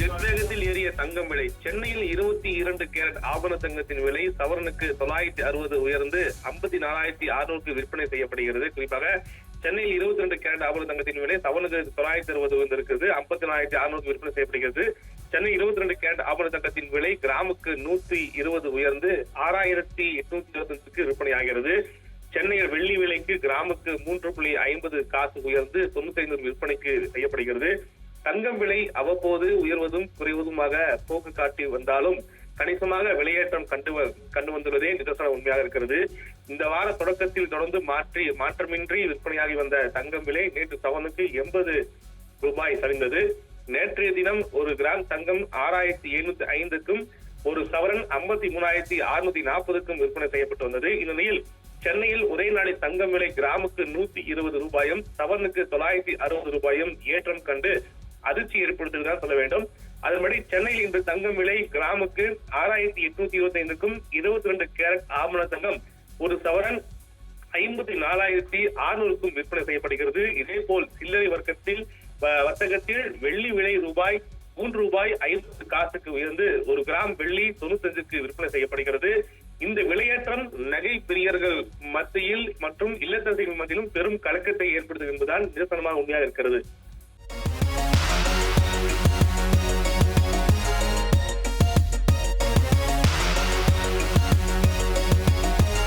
ஜெட்வேகத்தில் ஏறிய தங்கம் விலை சென்னையில் இருபத்தி இரண்டு கேரட் ஆபண தங்கத்தின் விலை சவரனுக்கு தொள்ளாயிரத்தி அறுபது உயர்ந்து ஐம்பத்தி நாலாயிரத்தி அறுநூறுக்கு விற்பனை செய்யப்படுகிறது. குறிப்பாக சென்னையில் இருபத்தி ரெண்டு கேரட் ஆபண தங்கத்தின் விலை சவரனுக்கு தொள்ளாயிரத்தி அறுபது உயர்ந்திருக்கிறது ஐம்பத்தி நாலாயிரத்தி அறுநூறுக்கு விற்பனை செய்யப்படுகிறது. சென்னை இருபத்தி ரெண்டு கேரட் ஆபண தங்கத்தின் விலை கிராமுக்கு நூத்தி இருபது உயர்ந்து ஆறாயிரத்தி எட்நூத்தி இருபத்தஞ்சுக்கு விற்பனை ஆகிறது. சென்னையில் வெள்ளி விலைக்கு கிராமுக்கு மூன்று புள்ளி ஐம்பது காசு உயர்ந்து தொண்ணூத்தி ஐநூறு விற்பனைக்கு செய்யப்படுகிறது. தங்கம் விலை அவ்வப்போது உயர்வதும் குறைவதுமாக போக்கு காட்டி வந்தாலும் கணிசமாக விலையேற்றம் கண்டு வ- கண்டு வந்துள்ளதே நிதர்சன உண்மையாக இருக்கிறது. இந்த வார தொடக்கத்தில் தொடர்ந்து மாற்றி மாற்றமின்றி விற்பனையாகி வந்த தங்கம் விலை நேற்று சவனுக்கு எண்பது ரூபாய் சரிந்தது. நேற்றைய தினம் ஒரு கிராம் தங்கம் ஆறாயிரத்தி எழுநூத்தி ஐந்துக்கும் ஒரு சவரன் ஐம்பத்தி மூணாயிரத்தி அறுநூத்தி நாற்பதுக்கும் விற்பனை செய்யப்பட்டு வந்தது. இந்நிலையில் சென்னையில் ஒரே நாளில் தங்கம் விலை கிராமுக்கு நூத்தி இருபது ரூபாயும் சவரனுக்கு தொள்ளாயிரத்தி அறுபது ரூபாயும் ஏற்றம் கண்டு அதிர்ச்சி ஏற்படுத்துவதாக சொல்ல வேண்டும். அதன்படி சென்னையில் இன்று தங்கம் விலை கிராமுக்கு ஆறாயிரத்தி எட்நூத்தி இருபத்தி ஐந்துக்கும் இருபத்தி ரெண்டு கேரட் ஆமண தங்கம் ஒரு சவரன் ஐம்பத்தி நாலாயிரத்தி அறுநூறுக்கும் விற்பனை செய்யப்படுகிறது. இதே போல் சில்லறை வர்க்கத்தில் வர்த்தகத்தில் வெள்ளி விலை ரூபாய் மூன்று ரூபாய் ஐம்பது காசுக்கு உயர்ந்து ஒரு கிராம் வெள்ளி தொண்ணூத்தஞ்சுக்கு விற்பனை செய்யப்படுகிறது. இந்த விலையேற்றம் நகை பிரியர்கள் மத்தியில் மற்றும் இல்லத்தரசிகள் மத்தியிலும் பெரும் கலக்கத்தை ஏற்படுத்தும் என்பதால் நிதர்சனமாக உண்மையாக இருக்கிறது.